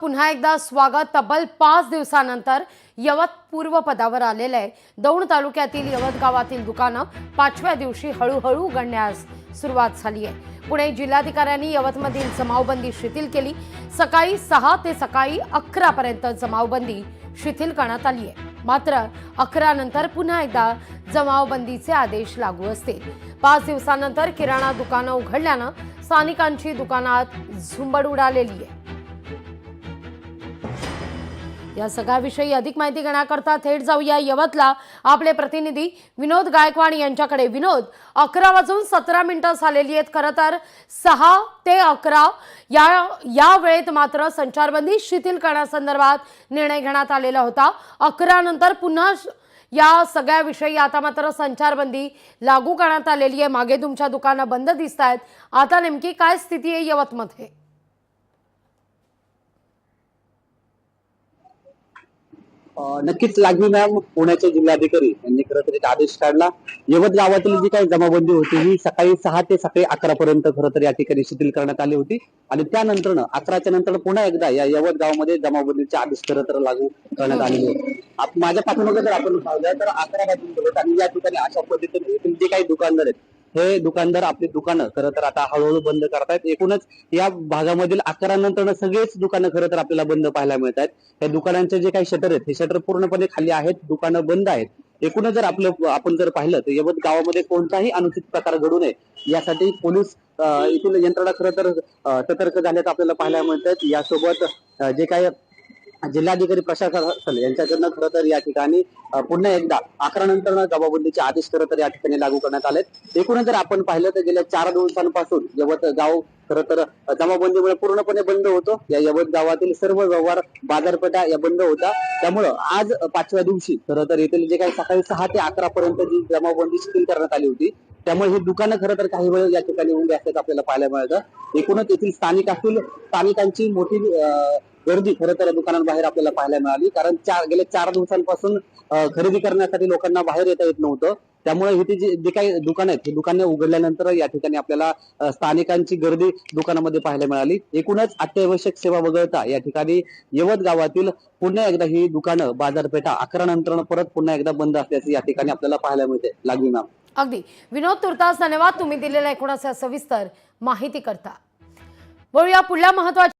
पुन्हा एकदा स्वागत. तब्बल पाच दिवसानंतर यवत पूर्व पदावर आलेलं आहे. दौंड तालुक्यातील यवत गावातील दुकानं पाचव्या दिवशी हळूहळू उघडण्यास सुरुवात झाली आहे. पुणे जिल्हाधिकाऱ्यांनी यवतमधील जमावबंदी शिथिल केली. सकाळी सहा ते सकाळी अकरा पर्यंत जमावबंदी शिथिल करण्यात आली आहे. मात्र अकरा नंतर पुन्हा एकदा जमावबंदीचे आदेश लागू असतील. पाच दिवसानंतर किराणा दुकानं उघडल्यानं स्थानिकांची दुकानात झुंबड उडालेली आहे. या सगळ्याविषयी अधिक माहिती घेण्याकरता थेट जाऊया यवतला. आपले प्रतिनिधी विनोद गायकवाड यांच्याकडे. विनोद अकरा वाजून सतरा मिनिटं झालेली आहेत. खरं तर सहा ते अकरा या या वेळेत मात्र संचारबंदी शिथिल करण्यासंदर्भात निर्णय घेण्यात आलेला होता. अकरा नंतर पुन्हा या सगळ्याविषयी आता मात्र संचारबंदी लागू करण्यात आलेली आहे. मागे तुमच्या दुकानं बंद दिसत आहेत आता नेमकी काय स्थिती आहे यवतमध्ये? नक्कीच लागली मॅम पुण्याचे जिल्हाधिकारी यांनी खरं तरी एक आदेश काढला. यवत गावातील जी काही जमाबंदी होती ही सकाळी सहा ते सकाळी अकरा पर्यंत खरं तर या ठिकाणी शिथिल करण्यात आली होती. आणि त्यानंतर अकराच्या नंतर पुन्हा एकदा या यवत गावामध्ये जमाबंदीचे आदेश खरं तर लागू करण्यात आलेले होते. माझ्या पाठीमागे जर आपण पाहिलं तर अकरा वाजून आणि या ठिकाणी अशा पद्धतीने जे काही दुकानदार आहेत हे दुकानदार आपली दुकानं खरं तर आता हळूहळू बंद करतायत. एकूणच या भागामधील अकरानंतर सगळेच दुकानं खरं तर आपल्याला बंद पाहायला मिळत आहेत या दुकानांचे जे काही शटर आहेत हे शटर पूर्णपणे खाली आहेत दुकानं बंद आहेत. एकूणच जर आपलं आपण जर पाहिलं तर यवत गावामध्ये कोणताही अनुचित प्रकार घडू नये यासाठी पोलीस येथील यंत्रणा खरं तर सतर्क झाल्याचं आपल्याला पाहायला मिळत आहेत यासोबत जे काही जिल्हाधिकारी प्रशासन यांच्याकडनं खरं तर या ठिकाणी पुन्हा एकदा अकरा नंतर जमाबंदीचे आदेश खरं तर या ठिकाणी लागू करण्यात आलेत. एकूणच जर आपण पाहिलं तर गेल्या चार दिवसांपासून यवत गाव खरं तर जमाबंदीमुळे पूर्णपणे बंद होतो. या यवत गावातील सर्व व्यवहार बाजारपेठा या बंद होता त्यामुळं आज पाचव्या दिवशी खरं तर येथील जे काही सकाळी सहा ते अकरा पर्यंत जी जमाबंदी शिथिल करण्यात आली होती त्यामुळे ही दुकानं खरं तर काही वेळ या ठिकाणी उभी असल्याचं आपल्याला पाहायला मिळतं. एकूणच येथील स्थानिक असतील स्थानिकांची मोठी गर्दी खरं तर दुकानांबाहेर आपल्याला पाहायला मिळाली. कारण चार गेल्या चार दिवसांपासून खरेदी करण्यासाठी लोकांना बाहेर येता येत नव्हतं. त्यामुळे इथे जे जे काही दुकान आहेत ही दुकाने उघडल्यानंतर या ठिकाणी आपल्याला स्थानिकांची गर्दी दुकानामध्ये पाहायला मिळाली. एकूणच अत्यावश्यक सेवा वगळता या ठिकाणी यवत गावातील पुन्हा एकदा ही दुकानं बाजारपेठा अकरा नंतर परत पुन्हा एकदा बंद असल्याचं या ठिकाणी आपल्याला पाहायला मिळते. लागली मॅम. अगदी. विनोद तुर्तास धन्यवाद. तुम्ही दिलेल्या एकूणच सविस्तर माहिती करता वळूया पुढल्या महत्त्वाच्या